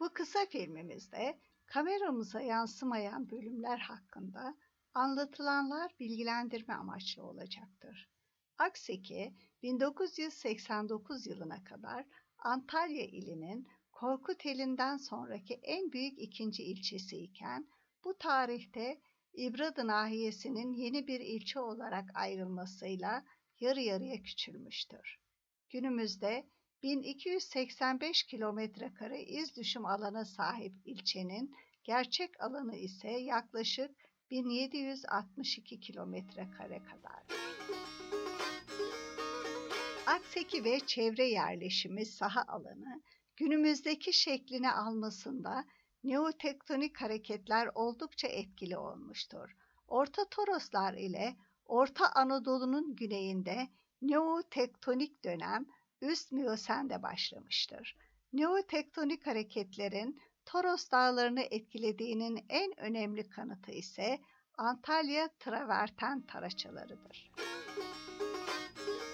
Bu kısa filmimizde kameramıza yansımayan bölümler hakkında anlatılanlar bilgilendirme amaçlı olacaktır. Akseki 1989 yılına kadar Antalya ilinin Korkuteli'nden sonraki en büyük ikinci ilçesi iken bu tarihte İbradı nahiyesinin yeni bir ilçe olarak ayrılmasıyla yarı yarıya küçülmüştür. Günümüzde 1285 kilometre kare iz düşüm alana sahip ilçenin gerçek alanı ise yaklaşık 1762 kilometre kare kadar. Akseki ve çevre yerleşimi saha alanı günümüzdeki şeklini almasında neotektonik hareketler oldukça etkili olmuştur. Orta Toroslar ile Orta Anadolu'nun güneyinde neotektonik dönem üst Miyosen'de başlamıştır. Neotektonik hareketlerin Toros dağlarını etkilediğinin en önemli kanıtı ise Antalya traverten taraçalarıdır.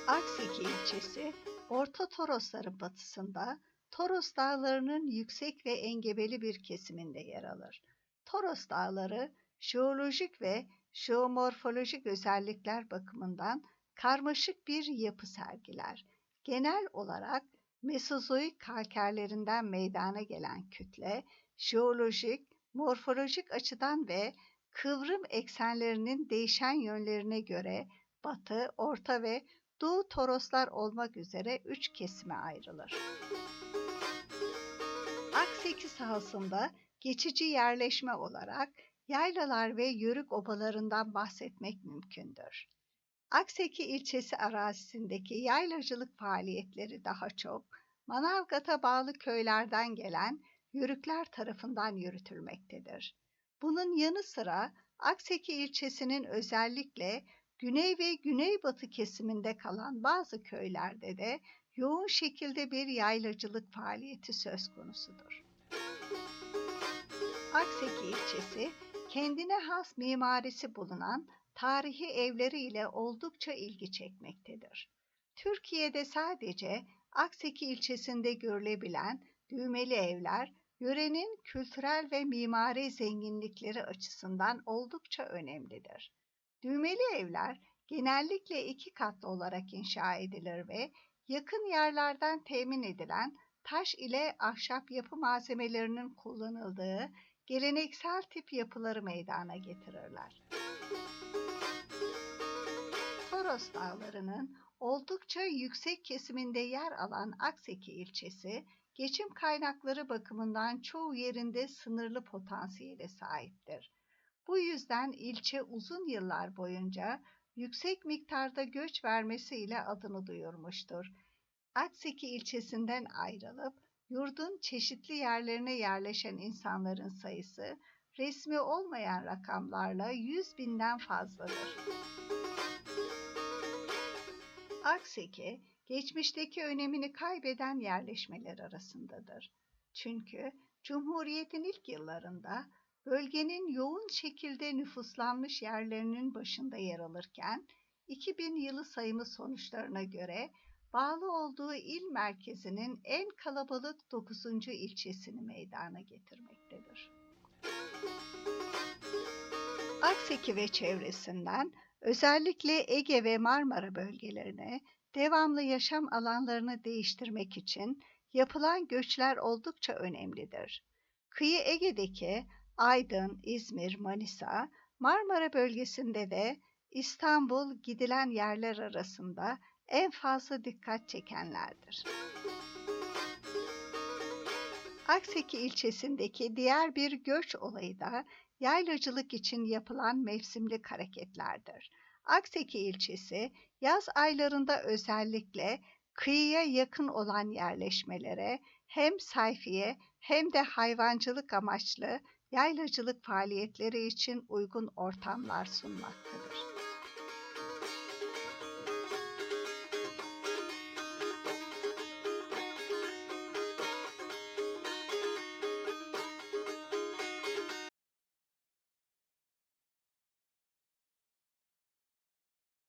Akseki ilçesi, Orta Torosların batısında Toros dağlarının yüksek ve engebeli bir kesiminde yer alır. Toros dağları, jeolojik ve jeomorfolojik özellikler bakımından karmaşık bir yapı sergiler. Genel olarak Mesozoik kalkerlerinden meydana gelen kütle, jeolojik, morfolojik açıdan ve kıvrım eksenlerinin değişen yönlerine göre Batı, Orta ve Doğu Toroslar olmak üzere üç kesime ayrılır. Akseki sahasında geçici yerleşme olarak yaylalar ve yörük obalarından bahsetmek mümkündür. Akseki ilçesi arazisindeki yaylacılık faaliyetleri daha çok Manavgat'a bağlı köylerden gelen yörükler tarafından yürütülmektedir. Bunun yanı sıra Akseki ilçesinin özellikle güney ve güneybatı kesiminde kalan bazı köylerde de yoğun şekilde bir yaylacılık faaliyeti söz konusudur. Akseki ilçesi kendine has mimarisi bulunan tarihi evleri ile oldukça ilgi çekmektedir. Türkiye'de sadece Akseki ilçesinde görülebilen düğmeli evler, yörenin kültürel ve mimari zenginlikleri açısından oldukça önemlidir. Düğmeli evler genellikle iki katlı olarak inşa edilir ve yakın yerlerden temin edilen taş ile ahşap yapı malzemelerinin kullanıldığı geleneksel tip yapıları meydana getirirler. Toros Dağları'nın oldukça yüksek kesiminde yer alan Akseki ilçesi, geçim kaynakları bakımından çoğu yerinde sınırlı potansiyele sahiptir. Bu yüzden ilçe uzun yıllar boyunca yüksek miktarda göç vermesiyle adını duyurmuştur. Akseki ilçesinden ayrılıp yurdun çeşitli yerlerine yerleşen insanların sayısı resmi olmayan rakamlarla 100 binden fazladır. Akseki, geçmişteki önemini kaybeden yerleşmeler arasındadır. Çünkü Cumhuriyet'in ilk yıllarında bölgenin yoğun şekilde nüfuslanmış yerlerinin başında yer alırken 2000 yılı sayımı sonuçlarına göre bağlı olduğu il merkezinin en kalabalık 9. ilçesini meydana getirmektedir. Akseki ve çevresinden özellikle Ege ve Marmara bölgelerine devamlı yaşam alanlarını değiştirmek için yapılan göçler oldukça önemlidir. Kıyı Ege'deki Aydın, İzmir, Manisa, Marmara bölgesinde de İstanbul gidilen yerler arasında en fazla dikkat çekenlerdir. Akseki ilçesindeki diğer bir göç olayı da yaylacılık için yapılan mevsimlik hareketlerdir. Akseki ilçesi yaz aylarında özellikle kıyıya yakın olan yerleşmelere hem sayfiye hem de hayvancılık amaçlı yaylacılık faaliyetleri için uygun ortamlar sunmaktadır.